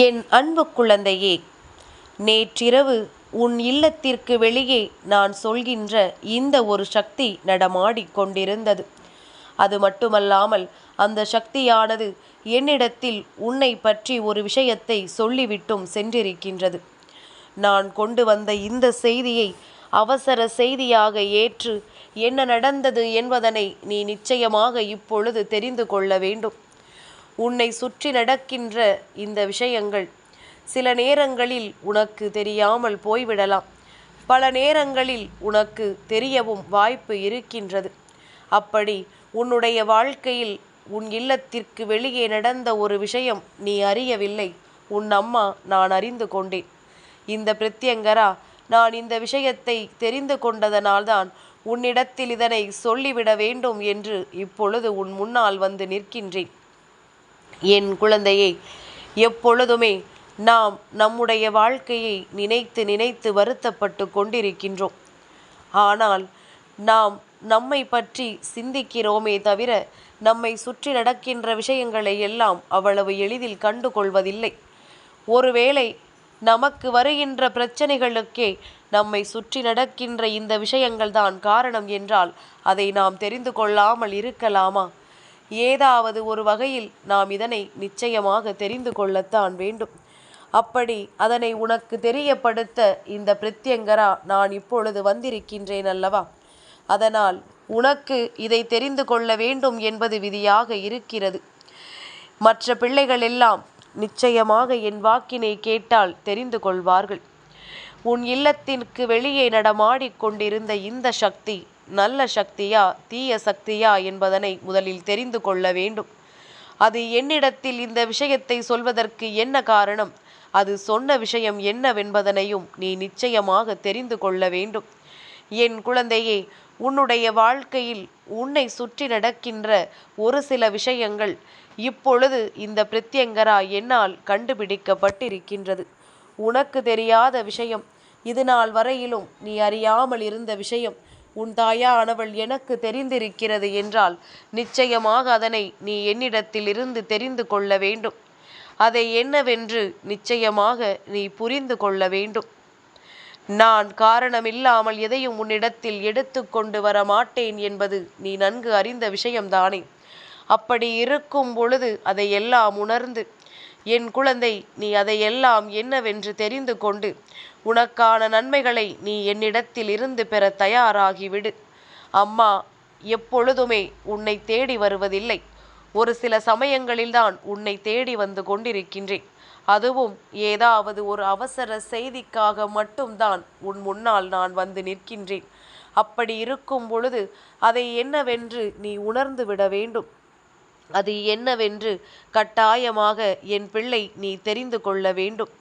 என் அன்பு குழந்தையே நேற்றிரவு உன் இல்லத்திற்கு வெளியே நான் சொல்கின்ற இந்த ஒரு சக்தி நடமாடிக் கொண்டிருந்தது. அது மட்டுமல்லாமல் அந்த சக்தியானது என்னிடத்தில் உன்னை பற்றி ஒரு விஷயத்தை சொல்லிவிட்டும் சென்றிருக்கின்றது. நான் கொண்டு வந்த இந்த செய்தியை அவசர செய்தியாக ஏற்று என்ன நடந்தது என்பதனை நீ நிச்சயமாக இப்பொழுது தெரிந்து கொள்ள வேண்டும். உன்னை சுற்றி நடக்கின்ற இந்த விஷயங்கள் சில நேரங்களில் உனக்கு தெரியாமல் போய்விடலாம். பல நேரங்களில் உனக்கு தெரியவும் வாய்ப்பு இருக்கின்றது. அப்படி உன்னுடைய வாழ்க்கையில் உன் இல்லத்திற்கு வெளியே நடந்த ஒரு விஷயம் நீ அறியவில்லை. உன் அம்மா நான் அறிந்து கொண்டேன். இந்த பிரத்யங்கரா நான் இந்த விஷயத்தை தெரிந்து கொண்டதனால்தான் உன்னிடத்தில் இதனை சொல்லிவிட வேண்டும் என்று இப்பொழுது உன் முன்னால் வந்து நிற்கின்றேன். என் குழந்தையை எப்பொழுதுமே நாம் நம்முடைய வாழ்க்கையை நினைத்து நினைத்து வருத்தப்பட்டு கொண்டிருக்கின்றோம். ஆனால் நாம் நம்மை பற்றி சிந்திக்கிறோமே தவிர நம்மை சுற்றி நடக்கின்ற விஷயங்களை எல்லாம் அவ்வளவு எளிதில் கண்டு கொள்வதில்லை ஒருவேளை நமக்கு வருகின்ற பிரச்சனைகளுக்கே நம்மை சுற்றி நடக்கின்ற இந்த விஷயங்கள் தான் காரணம் என்றால் அதை நாம் தெரிந்து கொள்ளாமல் இருக்கலாமா? ஏதாவது ஒரு வகையில் நாம் இதனை நிச்சயமாக தெரிந்து கொள்ளத்தான் வேண்டும். அப்படி அதனை உனக்கு தெரியப்படுத்த இந்த பிரத்யங்கரா நான் இப்பொழுது வந்திருக்கின்றேன் அல்லவா? அதனால் உனக்கு இதை தெரிந்து கொள்ள வேண்டும் என்பது விதியாக இருக்கிறது. மற்ற பிள்ளைகள் எல்லாம் நிச்சயமாக என் வாக்கினை கேட்டால் தெரிந்து கொள்வார்கள். உன் இல்லத்திற்கு வெளியே நடமாடிக் கொண்டிருந்த இந்த சக்தி நல்ல சக்தியா தீய சக்தியா என்பதனை முதலில் தெரிந்து கொள்ள வேண்டும். அது என்னிடத்தில் இந்த விஷயத்தை சொல்வதற்கு என்ன காரணம்? அது சொன்ன விஷயம் என்னவென்பதனையும் நீ நிச்சயமாக தெரிந்து கொள்ள வேண்டும். என் குழந்தையே உன்னுடைய வாழ்க்கையில் உன்னை சுற்றி நடக்கின்ற ஒரு சில விஷயங்கள் இப்பொழுது இந்த பிரத்யங்கரா என்னால் கண்டுபிடிக்கப்பட்டிருக்கின்றது. உனக்கு தெரியாத விஷயம் இது நாள் வரையிலும் நீ அறியாமல் இருந்த விஷயம் உன் தாயானவள் எனக்கு தெரிந்திருக்கிறது என்றால் நிச்சயமாக அதனை நீ என்னிடத்தில் இருந்து தெரிந்து கொள்ள வேண்டும். அதை என்னவென்று நிச்சயமாக நீ புரிந்து கொள்ள வேண்டும். நான் காரணமில்லாமல் எதையும் உன்னிடத்தில் எடுத்து கொண்டு வர மாட்டேன் என்பது நீ நன்கு அறிந்த விஷயம்தானே. அப்படி இருக்கும் பொழுது அதை எல்லாம் உணர்ந்து என் குழந்தை நீ அதையெல்லாம் என்னவென்று தெரிந்து கொண்டு உனக்கான நன்மைகளை நீ என்னிடத்தில் இருந்து பெற தயாராகிவிடு. அம்மா எப்பொழுதுமே உன்னை தேடி வருவதில்லை. ஒரு சில சமயங்களில்தான் உன்னை தேடி வந்து கொண்டிருக்கின்றேன். அதுவும் ஏதாவது ஒரு அவசர செய்திக்காக மட்டும்தான் உன் முன்னால் நான் வந்து நிற்கின்றேன். அப்படி இருக்கும் பொழுது அதை என்னவென்று நீ உணர்ந்து விட வேண்டும். அது என்னவென்று கட்டாயமாக என் பிள்ளை நீ தெரிந்து கொள்ள வேண்டும்.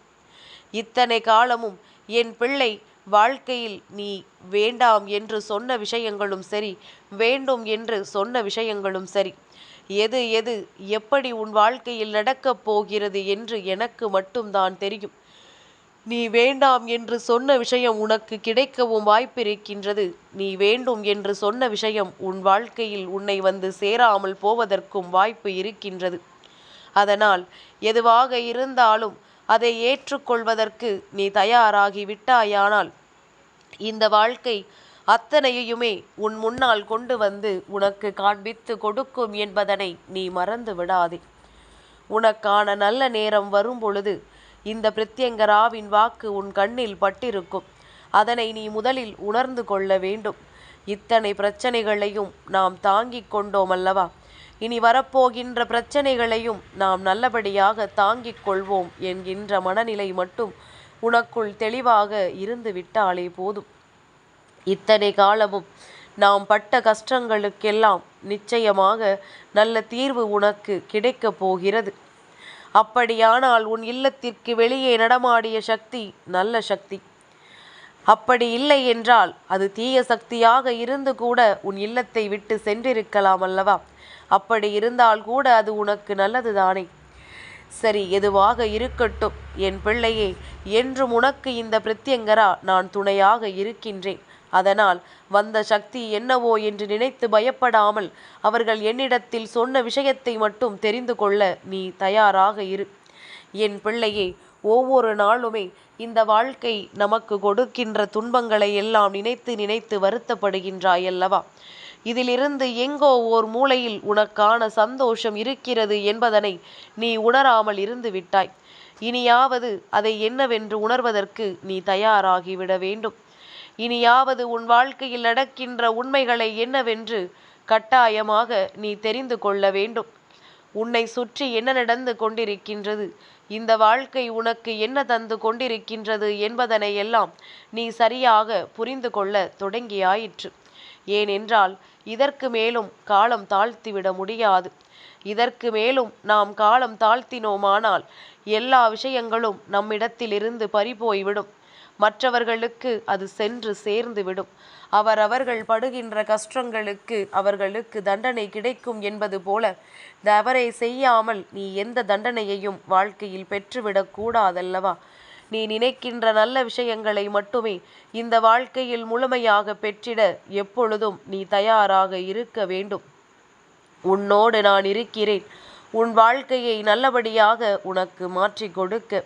இத்தனை காலமும் என் பிள்ளை வாழ்க்கையில் நீ வேண்டாம் என்று சொன்ன விஷயங்களும் சரி வேண்டும் என்று சொன்ன விஷயங்களும் சரி. எது எது எப்படி உன் வாழ்க்கையில் நடக்கப் போகிறது என்று எனக்கு மட்டும்தான் தெரியும். நீ வேண்டாம் என்று சொன்ன விஷயம் உனக்கு கிடைக்கவும் வாய்ப்பிருக்கின்றது. நீ வேண்டும் என்று சொன்ன விஷயம் உன் வாழ்க்கையில் உன்னை வந்து சேராமல் போவதற்கும் வாய்ப்பு இருக்கின்றது. அதனால் எதுவாக இருந்தாலும் அதை ஏற்றுக்கொள்வதற்கு நீ தயாராகி விட்டாயானால் இந்த வாழ்க்கை அத்தனையுமே உன் முன்னால் கொண்டு வந்து உனக்கு காண்பித்து கொடுக்கும் என்பதனை நீ மறந்து விடாதே உனக்கான நல்ல நேரம் வரும் பொழுது இந்த பிரத்யங்கராவின் வாக்கு உன் கண்ணில் பட்டிருக்கும். அதனை நீ முதலில் உணர்ந்து கொள்ள வேண்டும். இத்தனை பிரச்சனைகளையும் நாம் தாங்கிக் கொண்டோம் அல்லவா இனி வரப்போகின்ற பிரச்சனைகளையும் நாம் நல்லபடியாக தாங்கிக் கொள்வோம் என்கின்ற மனநிலை மட்டும் உனக்குள் தெளிவாக இருந்து விட்டாலே போதும். இத்தனை காலமும் நாம் பட்ட கஷ்டங்களுக்கெல்லாம் நிச்சயமாக நல்ல தீர்வு உனக்கு கிடைக்கப் போகிறது. அப்படியானால் உன் இல்லத்திற்கு வெளியே நடமாடிய சக்தி நல்ல சக்தி. அப்படி இல்லை என்றால் அது தீய சக்தியாக இருந்து கூட உன் இல்லத்தை விட்டு சென்றிருக்கலாம் அல்லவா? அப்படி இருந்தால் கூட அது உனக்கு நல்லதுதானே சரி எதுவாக இருக்கட்டும். என் பிள்ளையே என்றும் உனக்கு இந்த பிரத்யங்கரா நான் துணையாக இருக்கின்றேன். அதனால் வந்த சக்தி என்னவோ என்று நினைத்து பயப்படாமல் அவர்கள் என்னிடத்தில் சொன்ன விஷயத்தை மட்டும் தெரிந்து கொள்ள நீ தயாராக இரு. என் பிள்ளையே ஒவ்வொரு நாளுமே இந்த வாழ்க்கை நமக்கு கொடுக்கின்ற துன்பங்களை எல்லாம் நினைத்து நினைத்து வருத்தப்படுகின்றாயல்லவா? இதிலிருந்து எங்கோ ஓர் மூலையில் உனக்கான சந்தோஷம் இருக்கிறது என்பதனை நீ உணராமல் இருந்து விட்டாய். இனியாவது அதை என்னவென்று உணர்வதற்கு நீ தயாராகிவிட வேண்டும். இனியாவது உன் வாழ்க்கையில் நடக்கின்ற உண்மைகளை என்னவென்று கட்டாயமாக நீ தெரிந்து கொள்ள வேண்டும். உன்னை சுற்றி என்ன நடந்து கொண்டிருக்கின்றது? இந்த வாழ்க்கை உனக்கு என்ன தந்து கொண்டிருக்கின்றது என்பதனை எல்லாம் நீ சரியாக புரிந்து கொள்ள தொடங்கியாயிற்று. ஏனென்றால் இதற்கு மேலும் காலம் தாழ்த்திவிட முடியாது. இதற்கு மேலும் நாம் காலம் தாழ்த்தினோமானால் எல்லா விஷயங்களும் நம்மிடத்திலிருந்து பறிபோய்விடும். மற்றவர்களுக்கு அது சென்று சேர்ந்து விடும். அவரவர்கள் படுகின்ற கஷ்டங்களுக்கு அவர்களுக்கு தண்டனை கிடைக்கும் என்பது போல தவறை செய்யாமல் நீ எந்த தண்டனையையும் வாழ்க்கையில் பெற்றுவிடக் கூடாதல்லவா? நீ நினைக்கின்ற நல்ல விஷயங்களை மட்டுமே இந்த வாழ்க்கையில் முழுமையாக பெற்றிட எப்பொழுதும் நீ தயாராக இருக்க வேண்டும். உன்னோடு நான் இருக்கிறேன். உன் வாழ்க்கையை நல்லபடியாக உனக்கு மாற்றி கொடுக்க.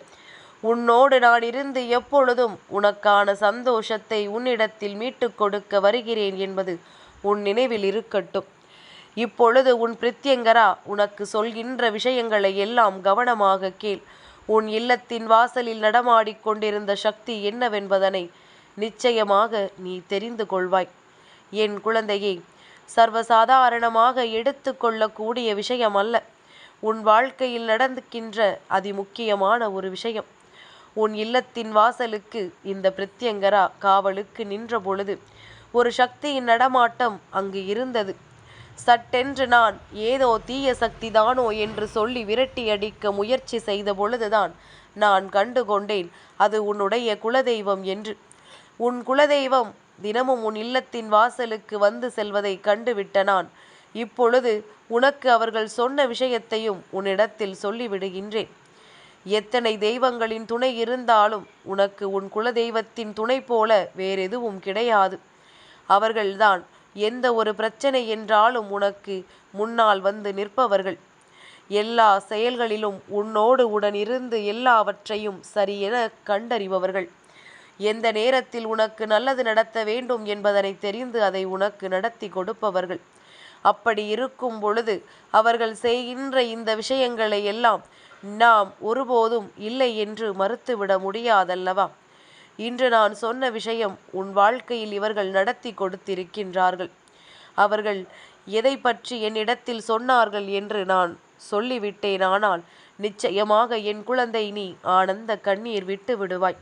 உன்னோடு நான் இருந்து எப்பொழுதும் உனக்கான சந்தோஷத்தை உன்னிடத்தில் மீட்டுக் கொடுக்க வருகிறேன் என்பது உன் நினைவில் இருக்கட்டும். இப்பொழுது உன் பிரித்யங்கரா உனக்கு சொல்கின்ற விஷயங்களை எல்லாம் கவனமாக கேள். உன் இல்லத்தின் வாசலில் நடமாடிக்கொண்டிருந்த சக்தி என்னவென்பதனை நிச்சயமாக நீ தெரிந்து கொள்வாய். என் குழந்தையே சர்வசாதாரணமாக எடுத்து கொள்ளக்கூடிய விஷயம் அல்ல உன் வாழ்க்கையில் நடந்துக்கின்ற அதிமுக்கியமான ஒரு விஷயம். உன் இல்லத்தின் வாசலுக்கு இந்த பிரத்யங்கரா காவலுக்கு நின்ற பொழுது ஒரு சக்தியின் நடமாட்டம் அங்கு இருந்தது. சட்டென்று நான் ஏதோ தீய சக்தி தானோ என்று சொல்லி விரட்டி அடிக்க முயற்சி செய்த பொழுதுதான் நான் கண்டு கொண்டேன் அது உன்னுடைய குலதெய்வம் என்று. உன் குலதெய்வம் தினமும் உன் இல்லத்தின் வாசலுக்கு வந்து செல்வதை கண்டுவிட்ட நான். இப்பொழுது உனக்கு அவர்கள் சொன்ன விஷயத்தையும் உன்னிடத்தில் சொல்லிவிடுகின்றேன். எத்தனை தெய்வங்களின் துணை இருந்தாலும் உனக்கு உன் குலதெய்வத்தின் துணை போல வேறெதுவும் கிடையாது. அவர்கள்தான் எந்த ஒரு பிரச்சனை என்றாலும் உனக்கு முன்னால் வந்து நிற்பவர்கள். எல்லா செயல்களிலும் உன்னோடு உடன் இருந்து எல்லாவற்றையும் சரியென கண்டறிபவர்கள். எந்த நேரத்தில் உனக்கு நல்லது நடத்த வேண்டும் என்பதனை தெரிந்து அதை உனக்கு நடத்தி கொடுப்பவர்கள். அப்படி இருக்கும் பொழுது அவர்கள் செய்கின்ற இந்த விஷயங்களை எல்லாம் நாம் ஒருபோதும் இல்லை என்று மறுத்துவிட முடியாதல்லவா? இன்று நான் சொன்ன விஷயம் உன் வாழ்க்கையில் இவர்கள் நடத்தி கொடுத்திருக்கின்றார்கள். அவர்கள் எதை பற்றி என்னிடத்தில் சொன்னார்கள் என்று நான் சொல்லிவிட்டேன் ஆனால் நிச்சயமாக என் குழந்தை நீ ஆனந்த கண்ணீர் விட்டு விடுவாய்.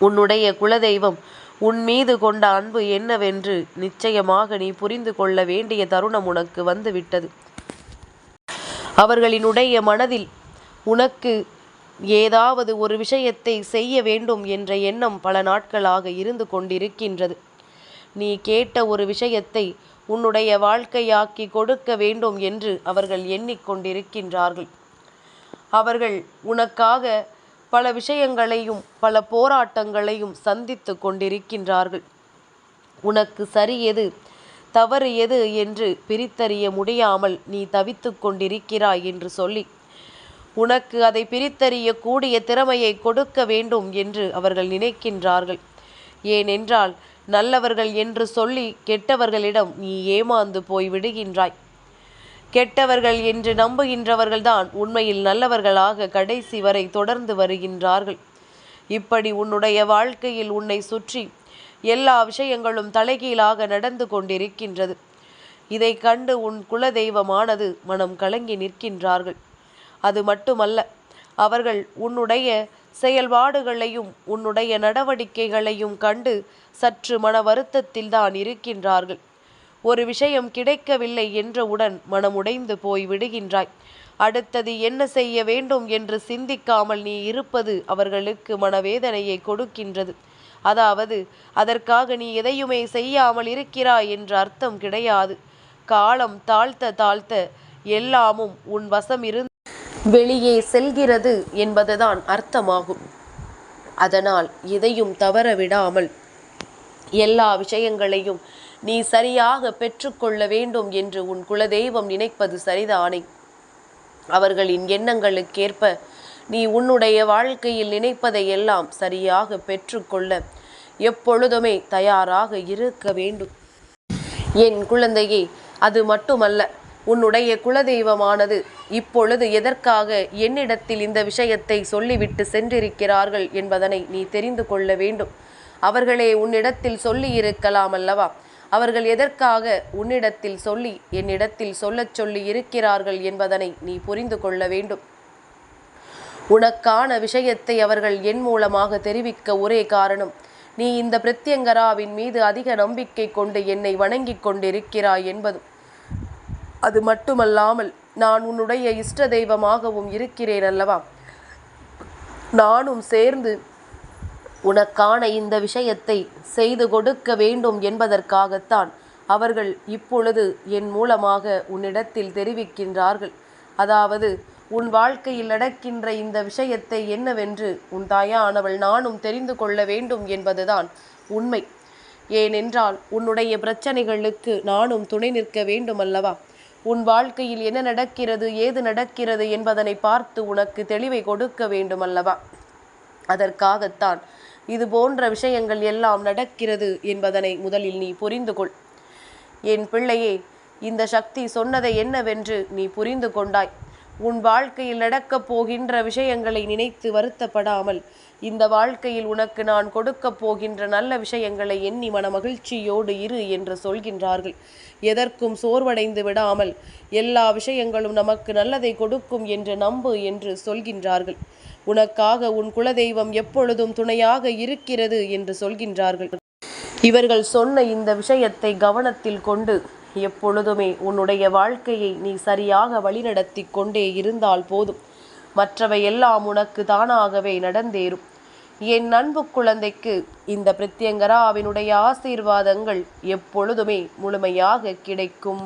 உன்னுடைய குலதெய்வம் உன் மீது கொண்ட அன்பு என்னவென்று நிச்சயமாக நீ புரிந்து கொள்ள வேண்டிய தருணம் உனக்கு வந்துவிட்டது. அவர்களினுடைய மனதில் உனக்கு ஏதாவது ஒரு விஷயத்தை செய்ய வேண்டும் என்ற எண்ணம் பல நாட்களாக இருந்து கொண்டிருக்கின்றது. நீ கேட்ட ஒரு விஷயத்தை உன்னுடைய வாழ்க்கையாக்கி கொடுக்க வேண்டும் என்று அவர்கள் எண்ணிக்கொண்டிருக்கின்றார்கள் அவர்கள் உனக்காக பல விஷயங்களையும் பல போராட்டங்களையும் சந்தித்து கொண்டிருக்கின்றார்கள். உனக்கு சரி எது? தவறு எது என்று பிரித்தறிய முடியாமல் நீ தவித்து கொண்டிருக்கிறாய் என்று சொல்லி உனக்கு அதை பிரித்தறியக்கூடிய திறமையை கொடுக்க வேண்டும் என்று அவர்கள் நினைக்கின்றார்கள். ஏனென்றால் நல்லவர்கள் என்று சொல்லி கெட்டவர்களிடம் நீ ஏமாந்து போய் விடுகின்றாய். கெட்டவர்கள் என்று நம்புகின்றவர்கள்தான் உண்மையில் நல்லவர்களாக கடைசி வரை தொடர்ந்து வருகின்றார்கள். இப்படி உன்னுடைய வாழ்க்கையில் உன்னை சுற்றி எல்லா விஷயங்களும் தலைகீழாக நடந்து கொண்டிருக்கின்றது. இதை கண்டு உன் குலதெய்வமானது மனம் கலங்கி நிற்கின்றார்கள். அது மட்டுமல்ல அவர்கள் உன்னுடைய செயல்பாடுகளையும் உன்னுடைய நடவடிக்கைகளையும் கண்டு சற்று மன வருத்தத்தில் தான் இருக்கின்றார்கள். ஒரு விஷயம் கிடைக்கவில்லை என்றவுடன் மனமுடைந்து போய் விடுகின்றாய். அடுத்தது என்ன செய்ய வேண்டும் என்று சிந்திக்காமல் நீ இருப்பது அவர்களுக்கு மனவேதனையை கொடுக்கின்றது. அதாவது அதற்காக நீ எதையுமே செய்யாமல் இருக்கிறாய் என்ற அர்த்தம் கிடையாது. காலம் தாழ்த்த தாழ்த்த எல்லாமும் உன் வசம் இருந்து வெளியே செல்கிறது என்பதுதான் அர்த்தமாகும். அதனால் எதையும் தவற விடாமல் எல்லா விஷயங்களையும் நீ சரியாக பெற்றுக்கொள்ள வேண்டும் என்று உன் குலதெய்வம் நினைப்பது சரிதானே? அவர்களின் எண்ணங்களுக்கேற்ப நீ உன்னுடைய வாழ்க்கையில் நினைப்பதை எல்லாம் சரியாக பெற்றுக்கொள்ள எப்பொழுதுமே தயாராக இருக்க வேண்டும். என் குழந்தையே அது மட்டுமல்ல உன்னுடைய குலதெய்வமானது இப்பொழுது எதற்காக என்னிடத்தில் இந்த விஷயத்தை சொல்லிவிட்டு சென்றிருக்கிறார்கள் என்பதனை நீ தெரிந்து கொள்ள வேண்டும். அவர்களே உன்னிடத்தில் சொல்லியிருக்கலாம் அல்லவா? அவர்கள் எதற்காக உன்னிடத்தில் சொல்லி என்னிடத்தில் சொல்லச் சொல்லி இருக்கிறார்கள் என்பதனை நீ புரிந்து கொள்ள வேண்டும். உனக்கான விஷயத்தை அவர்கள் என் மூலமாக தெரிவிக்க ஒரே காரணம் நீ இந்த பிரத்யங்கராவின் மீது அதிக நம்பிக்கை கொண்டு என்னை வணங்கிக் கொண்டிருக்கிறாய் என்பதும். அது மட்டுமல்லாமல் நான் உன்னுடைய இஷ்ட தெய்வமாகவும் இருக்கிறேன் அல்லவா? நானும் சேர்ந்து உனக்கான இந்த விஷயத்தை செய்து கொடுக்க வேண்டும் என்பதற்காகத்தான் அவர்கள் இப்பொழுது என் மூலமாக உன்னிடத்தில் தெரிவிக்கின்றார்கள். அதாவது உன் வாழ்க்கையில் நடக்கின்ற இந்த விஷயத்தை என்னவென்று உன் தாயானவள் நானும் தெரிந்து கொள்ள வேண்டும் என்பதுதான் உண்மை. ஏனென்றால் உன்னுடைய பிரச்சனைகளுக்கு நானும் துணை நிற்க வேண்டும் அல்லவா உன் வாழ்க்கையில் என்ன நடக்கிறது ஏது நடக்கிறது என்பதனை பார்த்து உனக்கு தெளிவை கொடுக்க வேண்டும் அல்லவா அதற்காகத்தான் இது போன்ற விஷயங்கள் எல்லாம் நடக்கிறது என்பதனை முதலில் நீ புரிந்து கொள். என் பிள்ளையே இந்த சக்தி சொன்னதை என்னவென்று நீ புரிந்து கொண்டாய். உன் வாழ்க்கையில் நடக்கப் போகின்ற விஷயங்களை நினைத்து வருத்தப்படாமல் இந்த வாழ்க்கையில் உனக்கு நான் கொடுக்கப் போகின்ற நல்ல விஷயங்களை எண்ணி மன மகிழ்ச்சியோடு இரு என்று சொல்கின்றார்கள். எதற்கும் சோர்வடைந்து விடாமல் எல்லா விஷயங்களும் நமக்கு நல்லதை கொடுக்கும் என்று நம்பு என்று சொல்கின்றார்கள். உனக்காக உன் குலதெய்வம் எப்பொழுதும் துணையாக இருக்கிறது என்று சொல்கின்றார்கள். இவர்கள் சொன்ன இந்த விஷயத்தை கவனத்தில் கொண்டு எப்பொழுதுமே உன்னுடைய வாழ்க்கையை நீ சரியாக வழிநடத்தி கொண்டே இருந்தால் போதும். மற்றவை எல்லாம் உனக்கு தானாகவே நடந்தேறும். என் அன்பு குழந்தைக்கு இந்த பிரத்யங்கராவினுடைய ஆசீர்வாதங்கள் எப்பொழுதுமே முழுமையாக கிடைக்கும்.